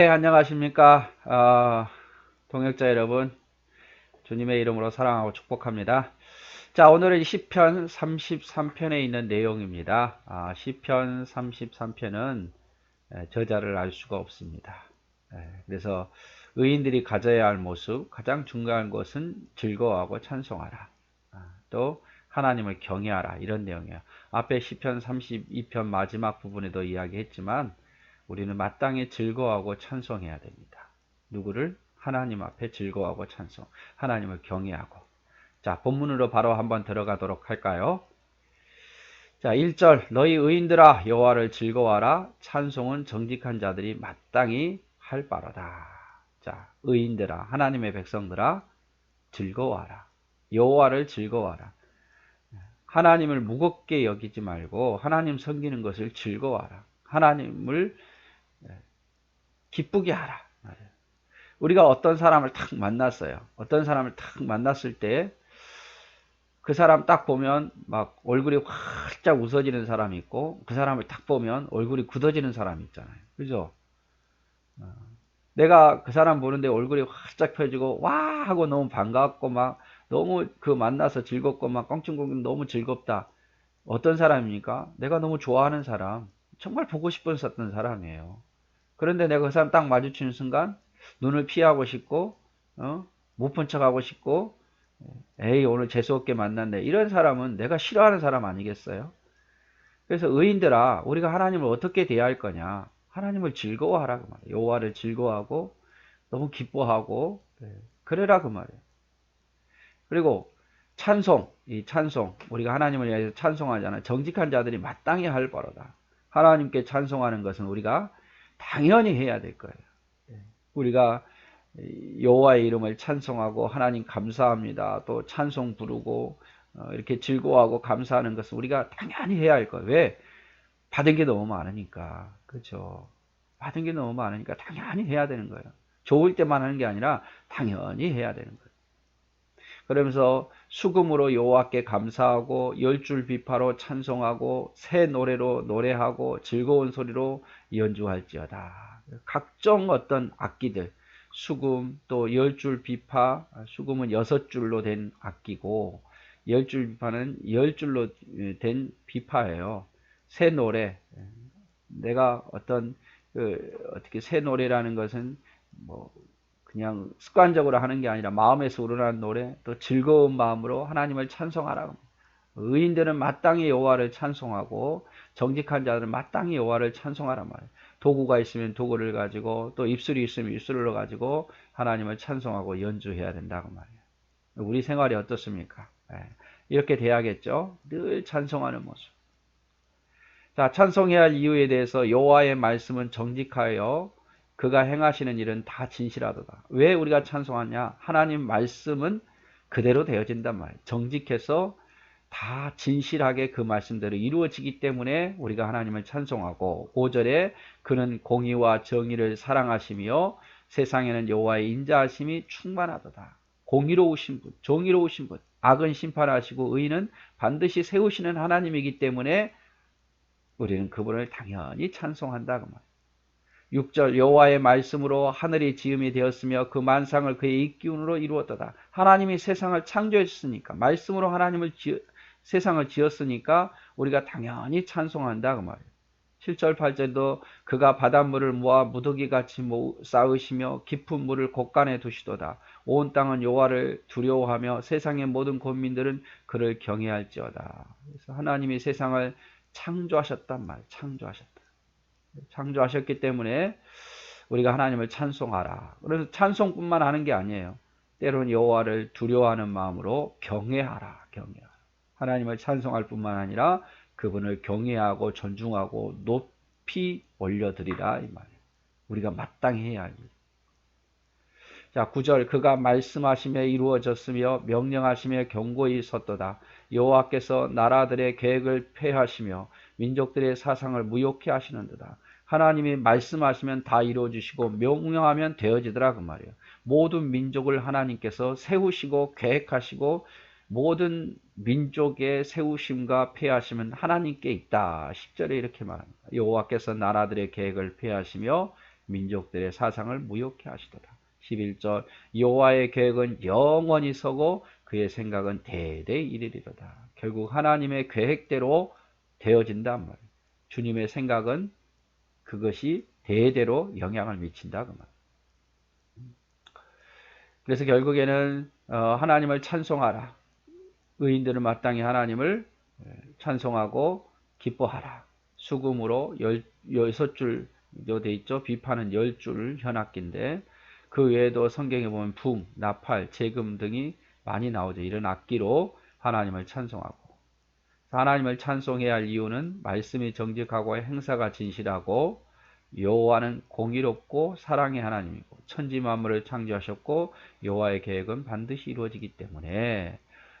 네, 안녕하십니까. 어, 동역자 여러분. 주님의 이름으로 사랑하고 축복합니다. 자, 오늘은 시편 33편에 있는 내용입니다. 아, 시편 33편은 저자를 알 수가 없습니다. 그래서 의인들이 가져야 할 모습, 가장 중요한 것은 즐거워하고 찬송하라. 아, 또 하나님을 경외하라. 이런 내용이에요. 앞에 시편 32편 마지막 부분에도 이야기했지만 우리는 마땅히 즐거워하고 찬송해야 됩니다. 누구를? 하나님 앞에 즐거워하고 찬송. 하나님을 경외하고. 자, 본문으로 바로 한번 들어가도록 할까요? 자, 1절 너희 의인들아 여호와를 즐거워하라 찬송은 정직한 자들이 마땅히 할 바로다. 자, 의인들아 하나님의 백성들아 즐거워하라. 여호와를 즐거워하라. 하나님을 무겁게 여기지 말고 하나님 섬기는 것을 즐거워하라. 하나님을 기쁘게 하라. 우리가 어떤 사람을 탁 만났어요. 어떤 사람을 탁 만났을 때 그 사람 딱 보면 막 얼굴이 활짝 웃어지는 사람이 있고 그 사람을 딱 보면 얼굴이 굳어지는 사람이 있잖아요. 그죠? 어. 내가 그 사람 보는데 얼굴이 활짝 펴지고 와 하고 너무 반갑고 막 너무 그 만나서 즐겁고 막 껑충껑충 너무 즐겁다. 어떤 사람입니까? 내가 너무 좋아하는 사람. 정말 보고 싶었던 사람이에요. 그런데 내가 그 사람 딱 마주치는 순간 눈을 피하고 싶고 어? 못 본 척하고 싶고 에이 오늘 재수없게 만났네 이런 사람은 내가 싫어하는 사람 아니겠어요? 그래서 의인들아 우리가 하나님을 어떻게 대할 거냐 하나님을 즐거워하라 그 말이에요 여호와를 즐거워하고 너무 기뻐하고 네. 그래라 그 말이에요 그리고 찬송 이 찬송 우리가 하나님을 위해서 찬송하잖아요 정직한 자들이 마땅히 할 바로다 하나님께 찬송하는 것은 우리가 당연히 해야 될 거예요. 예. 우리가 여호와의 이름을 찬송하고 하나님 감사합니다. 또 찬송 부르고 어, 이렇게 즐거워하고 감사하는 것은 우리가 당연히 해야 할 거예요. 왜? 받은 게 너무 많으니까. 그렇죠. 받은 게 너무 많으니까 당연히 해야 되는 거예요. 좋을 때만 하는 게 아니라 당연히 해야 되는 거예요. 그러면서 수금으로 여호와께 감사하고 열줄 비파로 찬송하고 새 노래로 노래하고 즐거운 소리로 연주할지어다. 각종 어떤 악기들 수금 또 열 줄 비파 수금은 여섯 줄로 된 악기고 열 줄 비파는 열 줄로 된 비파예요. 새 노래 내가 어떤 그 어떻게 새 노래라는 것은 뭐 그냥 습관적으로 하는 게 아니라 마음에서 우러나는 노래 또 즐거운 마음으로 하나님을 찬송하라. 의인들은 마땅히 여호와를 찬송하고 정직한 자들은 마땅히 여호와를 찬송하란 말이에요. 도구가 있으면 도구를 가지고 또 입술이 있으면 입술을 가지고 하나님을 찬송하고 연주해야 된다고 말이에요. 우리 생활이 어떻습니까? 네. 이렇게 돼야겠죠. 늘 찬송하는 모습. 자, 찬송해야 할 이유에 대해서 여호와의 말씀은 정직하여 그가 행하시는 일은 다 진실하도다. 왜 우리가 찬송하냐? 하나님 말씀은 그대로 되어진단 말이에요. 정직해서 다 진실하게 그 말씀대로 이루어지기 때문에 우리가 하나님을 찬송하고 5절에 그는 공의와 정의를 사랑하시며 세상에는 여호와의 인자하심이 충만하도다. 공의로우신 분, 정의로우신 분, 악은 심판하시고 의인은 반드시 세우시는 하나님이기 때문에 우리는 그분을 당연히 찬송한다 그 말. 6절 여호와의 말씀으로 하늘이 지음이 되었으며 그 만상을 그의 입기운으로 이루었다 하나님이 세상을 창조했으니까 말씀으로 하나님을 지, 세상을 지었으니까 우리가 당연히 찬송한다 그 말이에요. 7절 8절도 그가 바닷물을 모아 무더기같이 쌓으시며 깊은 물을 곳간에 두시도다. 온 땅은 여호와를 두려워하며 세상의 모든 국민들은 그를 경외할지어다. 그래서 하나님이 세상을 창조하셨단 말, 창조하셨다. 창조하셨기 때문에 우리가 하나님을 찬송하라. 그래서 찬송뿐만 하는 게 아니에요. 때로는 여호와를 두려워하는 마음으로 경외하라. 경외하라. 하나님을 찬송할 뿐만 아니라 그분을 경외하고 존중하고 높이 올려드리라 이 말이에요. 우리가 마땅히 해야 할 일. 자, 9절 그가 말씀하시며 이루어졌으며 명령하시며 경고히 섰도다. 여호와께서 나라들의 계획을 폐하시며 민족들의 사상을 무욕케 하시는도다. 하나님이 말씀하시면 다 이루어지시고 명령하면 되어지더라 그 말이에요. 모든 민족을 하나님께서 세우시고 계획하시고 모든 민족의 세우심과 폐하심은 하나님께 있다. 10절에 이렇게 말합니다. 여호와께서 나라들의 계획을 폐하시며 민족들의 사상을 무욕해 하시도다. 11절 여호와의 계획은 영원히 서고 그의 생각은 대대히 이르리로다. 결국 하나님의 계획대로 되어진단 말이에요. 주님의 생각은 그것이 대대로 영향을 미친다 그 말. 그래서 결국에는 어, 하나님을 찬송하라. 의인들은 마땅히 하나님을 찬송하고 기뻐하라. 수금으로 열, 여섯 줄로 돼 있죠. 비판은 열 줄 현악기인데 그 외에도 성경에 보면 붕, 나팔, 재금 등이 많이 나오죠. 이런 악기로 하나님을 찬송하고. 하나님을 찬송해야 할 이유는 말씀이 정직하고 행사가 진실하고 여호와는 공의롭고 사랑의 하나님이고 천지 만물을 창조하셨고 여호와의 계획은 반드시 이루어지기 때문에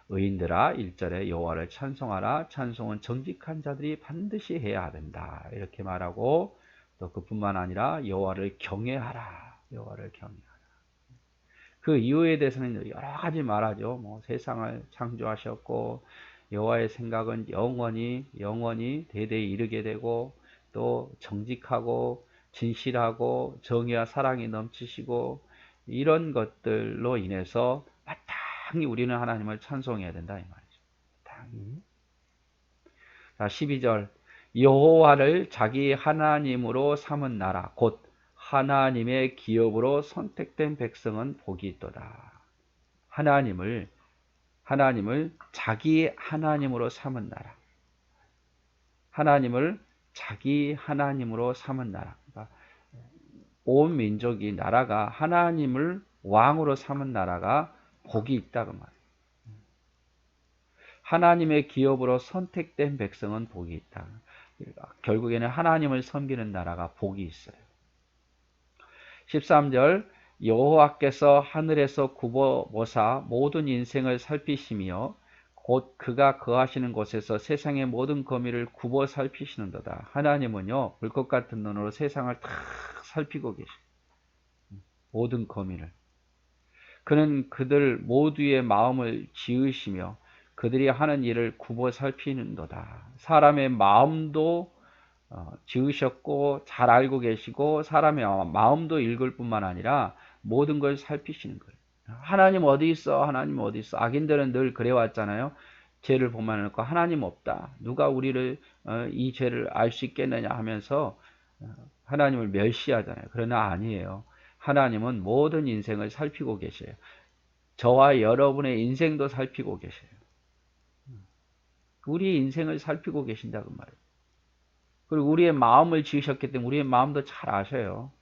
의인들아 1절에 여호와를 찬송하라. 찬송은 정직한 자들이 반드시 해야 된다. 이렇게 말하고 또 그뿐만 아니라 여호와를 경외하라 여호와를 경외하라 그 이유에 대해서는 여러 가지 말하죠 뭐 세상을 창조하셨고 여호와의 생각은 영원히 영원히 대대히 이르게 되고 또 정직하고 진실하고 정의와 사랑이 넘치시고 이런 것들로 인해서 마땅히 우리는 하나님을 찬송해야 된다 이 말이죠. 마땅히. 자 12절 여호와를 자기 하나님으로 삼은 나라 곧 하나님의 기업으로 선택된 백성은 복이 있도다. 하나님을 하나님을 자기 하나님으로 삼은 나라. 하나님을 자기 하나님으로 삼은 나라. 그러니까 온 민족이 나라가 하나님을 왕으로 삼은 나라가 복이 있다고 말이에요. 하나님의 기업으로 선택된 백성은 복이 있다. 결국에는 하나님을 섬기는 나라가 복이 있어요. 13절 여호와께서 하늘에서 굽어보사 모든 인생을 살피시며 곧 그가 거하시는 곳에서 세상의 모든 거미를 굽어 살피시는도다. 하나님은요 물것 같은 눈으로 세상을 다 살피고 계시. 모든 거미를. 그는 그들 모두의 마음을 지으시며 그들이 하는 일을 굽어 살피는도다. 사람의 마음도 어, 지으셨고 잘 알고 계시고 사람의 마음도 읽을 뿐만 아니라 모든 걸 살피시는 거예요. 하나님 어디 있어? 하나님 어디 있어? 악인들은 늘 그래왔잖아요. 죄를 보면 하나님 없다. 누가 우리를 어, 이 죄를 알 수 있겠느냐 하면서 어, 하나님을 멸시하잖아요. 그러나 아니에요. 하나님은 모든 인생을 살피고 계셔요. 저와 여러분의 인생도 살피고 계셔요. 우리 인생을 살피고 계신다고 말이에요. 그리고 우리의 마음을 지으셨기 때문에 우리의 마음도 잘 아셔요.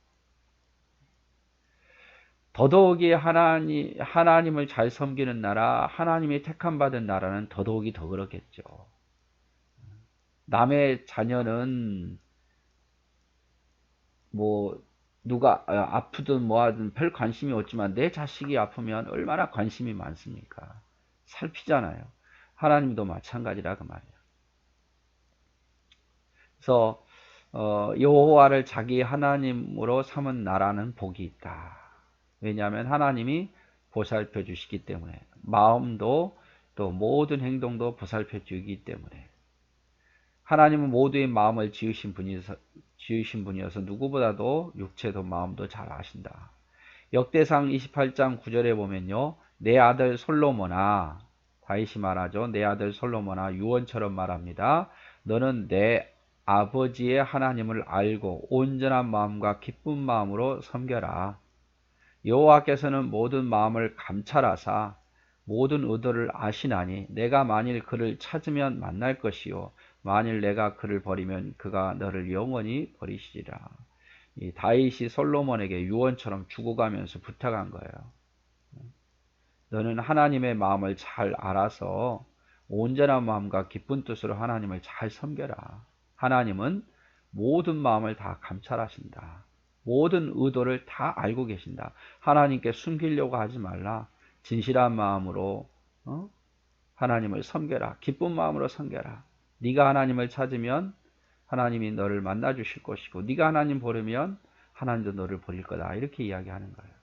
더더욱이 하나님, 하나님을 잘 섬기는 나라, 하나님이 택함받은 나라는 더더욱이 더 그렇겠죠. 남의 자녀는 뭐 누가 아, 아프든 뭐하든 별 관심이 없지만 내 자식이 아프면 얼마나 관심이 많습니까? 살피잖아요. 하나님도 마찬가지라 그 말이에요. 그래서 어, 여호와를 자기 하나님으로 삼은 나라는 복이 있다. 왜냐하면 하나님이 보살펴 주시기 때문에 마음도 또 모든 행동도 보살펴 주기 때문에 하나님은 모두의 마음을 지으신 분이서 지으신 분이어서 누구보다도 육체도 마음도 잘 아신다. 역대상 28장 9절에 보면요. 내 아들 솔로몬아 다윗이 말하죠. 내 아들 솔로몬아 유언처럼 말합니다. 너는 내 아버지의 하나님을 알고 온전한 마음과 기쁜 마음으로 섬겨라. 여호와께서는 모든 마음을 감찰하사 모든 의도를 아시나니 내가 만일 그를 찾으면 만날 것이요 만일 내가 그를 버리면 그가 너를 영원히 버리시리라. 이 다윗이 솔로몬에게 유언처럼 죽어가면서 부탁한 거예요. 너는 하나님의 마음을 잘 알아서 온전한 마음과 기쁜 뜻으로 하나님을 잘 섬겨라. 하나님은 모든 마음을 다 감찰하신다. 모든 의도를 다 알고 계신다. 하나님께 숨기려고 하지 말라. 진실한 마음으로 어? 하나님을 섬겨라. 기쁜 마음으로 섬겨라. 네가 하나님을 찾으면 하나님이 너를 만나 주실 것이고 네가 하나님 버리면 하나님도 너를 버릴 거다. 이렇게 이야기하는 거예요.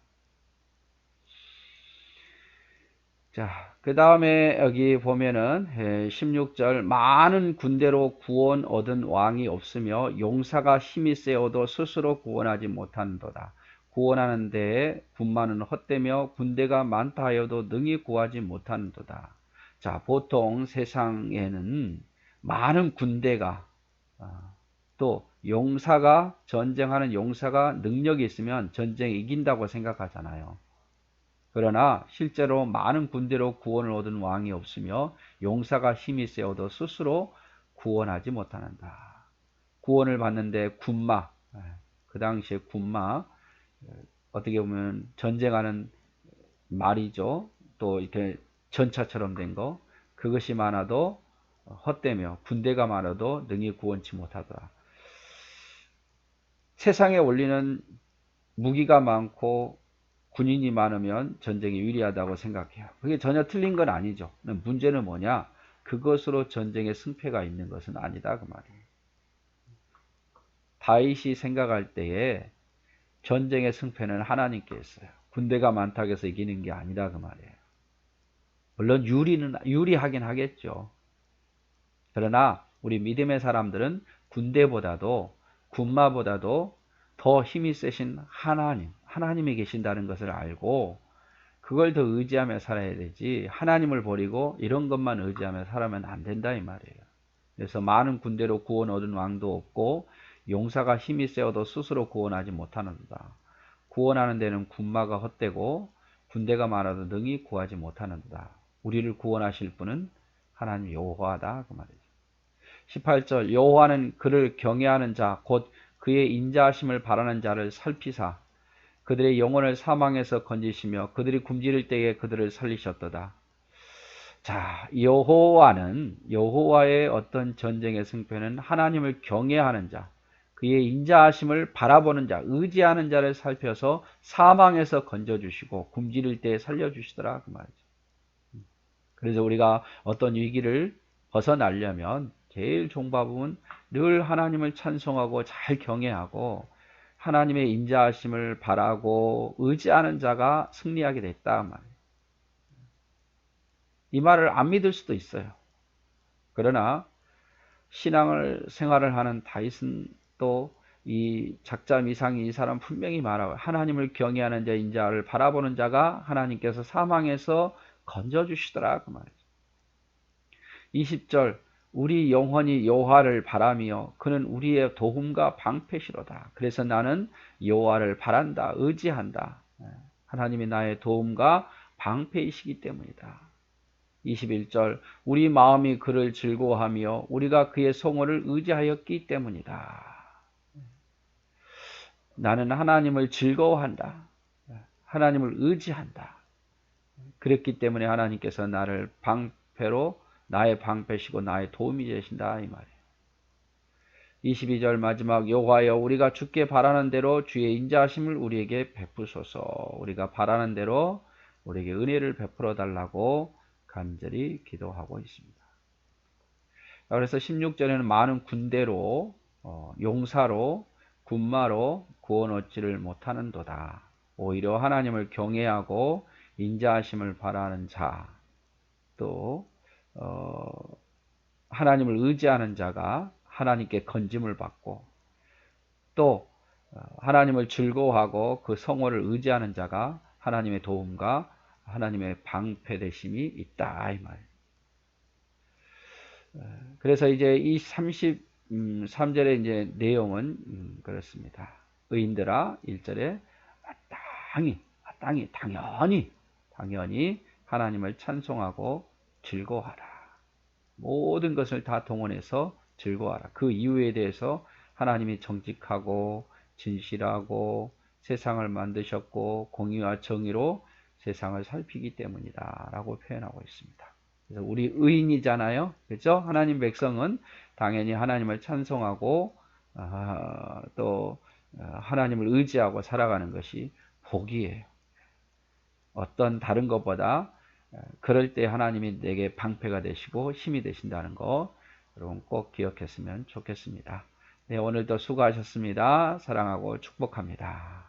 자, 그 다음에 여기 보면은 16절 많은 군대로 구원 얻은 왕이 없으며 용사가 힘이 세어도 스스로 구원하지 못한도다. 구원하는 데에 군마는 헛되며 군대가 많다 하여도 능히 구하지 못한도다. 자, 보통 세상에는 많은 군대가 아, 또 용사가 전쟁하는 용사가 능력이 있으면 전쟁에 이긴다고 생각하잖아요. 그러나 실제로 많은 군대로 구원을 얻은 왕이 없으며 용사가 힘이 세어도 스스로 구원하지 못하는다. 구원을 받는데 군마, 예, 그 당시에 군마, 예, 어떻게 보면 전쟁하는 말이죠. 또 이렇게 전차처럼 된 거, 그것이 많아도 헛되며 군대가 많아도 능히 구원치 못하더라. 세상에 올리는 무기가 많고 군인이 많으면 전쟁이 유리하다고 생각해요. 그게 전혀 틀린 건 아니죠. 문제는 뭐냐? 그것으로 전쟁의 승패가 있는 것은 아니다 그 말이에요. 다윗이 생각할 때에 전쟁의 승패는 하나님께 있어요. 군대가 많다고 해서 이기는 게 아니다 그 말이에요. 물론 유리는 유리하긴 하겠죠. 그러나 우리 믿음의 사람들은 군대보다도 군마보다도 더 힘이 세신 하나님, 하나님이 계신다는 것을 알고 그걸 더 의지하며 살아야 되지 하나님을 버리고 이런 것만 의지하며 살아면 안 된다 이 말이에요. 그래서 많은 군대로 구원 얻은 왕도 없고 용사가 힘이 세어도 스스로 구원하지 못하는다. 구원하는 데는 군마가 헛되고 군대가 많아도 능히 구하지 못하는다. 우리를 구원하실 분은 하나님 여호와다 그 말이죠. 18절 여호와는 그를 경외하는 자 곧 그의 인자하심을 바라는 자를 살피사 그들의 영혼을 사망에서 건지시며 그들이 굶주릴 때에 그들을 살리셨도다. 자, 여호와는 여호와의 어떤 전쟁의 승패는 하나님을 경외하는 자, 그의 인자하심을 바라보는 자, 의지하는 자를 살펴서 사망에서 건져 주시고 굶주릴 때에 살려 주시더라 그 말이죠. 그래서 우리가 어떤 위기를 벗어나려면 제일 종밥은 늘 하나님을 찬송하고 잘 경외하고 하나님의 인자하심을 바라고 의지하는 자가 승리하게 됐다 말이에요. 이 말을 안 믿을 수도 있어요. 그러나 신앙을 생활을 하는 다윗은 또 이 작자 미상이 이 사람 분명히 말하고 하나님을 경외하는 자 인자를 바라보는 자가 하나님께서 사망에서 건져 주시더라 그 말이죠. 20절 우리 영혼이 여호와를 바라며 그는 우리의 도움과 방패시로다. 그래서 나는 여호와를 바란다. 의지한다. 예, 하나님이 나의 도움과 방패이시기 때문이다. 21절 우리 마음이 그를 즐거워하며 우리가 그의 성호를 의지하였기 때문이다. 나는 하나님을 즐거워한다. 하나님을 의지한다. 그랬기 때문에 하나님께서 나를 방패로 나의 방패시고 나의 도움이 되신다 이 말이에요. 22절 마지막 여호와여 우리가 주께 바라는 대로 주의 인자하심을 우리에게 베푸소서 우리가 바라는 대로 우리에게 은혜를 베풀어 달라고 간절히 기도하고 있습니다. 그래서 16절에는 많은 군대로 어, 용사로 군마로 구원 얻지를 못하는도다. 오히려 하나님을 경외하고 인자하심을 바라는 자, 또 어, 하나님을 의지하는 자가 하나님께 건짐을 받고 또 어, 하나님을 즐거워하고 그 성호를 의지하는 자가 하나님의 도움과 하나님의 방패 되심이 있다 이 말. 어, 그래서 이제 이 33절의 이제 내용은 음, 그렇습니다. 의인들아 1절에 땅이 땅이 당연히 당연히 하나님을 찬송하고 즐거워하라. 모든 것을 다 동원해서 즐거워하라. 그 이유에 대해서 하나님이 정직하고 진실하고 세상을 만드셨고 공의와 정의로 세상을 살피기 때문이다. 라고 표현하고 있습니다. 그래서 우리 의인이잖아요. 그렇죠? 하나님 백성은 당연히 하나님을 찬송하고 아, 또 하나님을 의지하고 살아가는 것이 복이에요. 어떤 다른 것보다 그럴 때 하나님이 내게 방패가 되시고 힘이 되신다는 거 여러분 꼭 기억했으면 좋겠습니다. 네, 오늘도 수고하셨습니다. 사랑하고 축복합니다.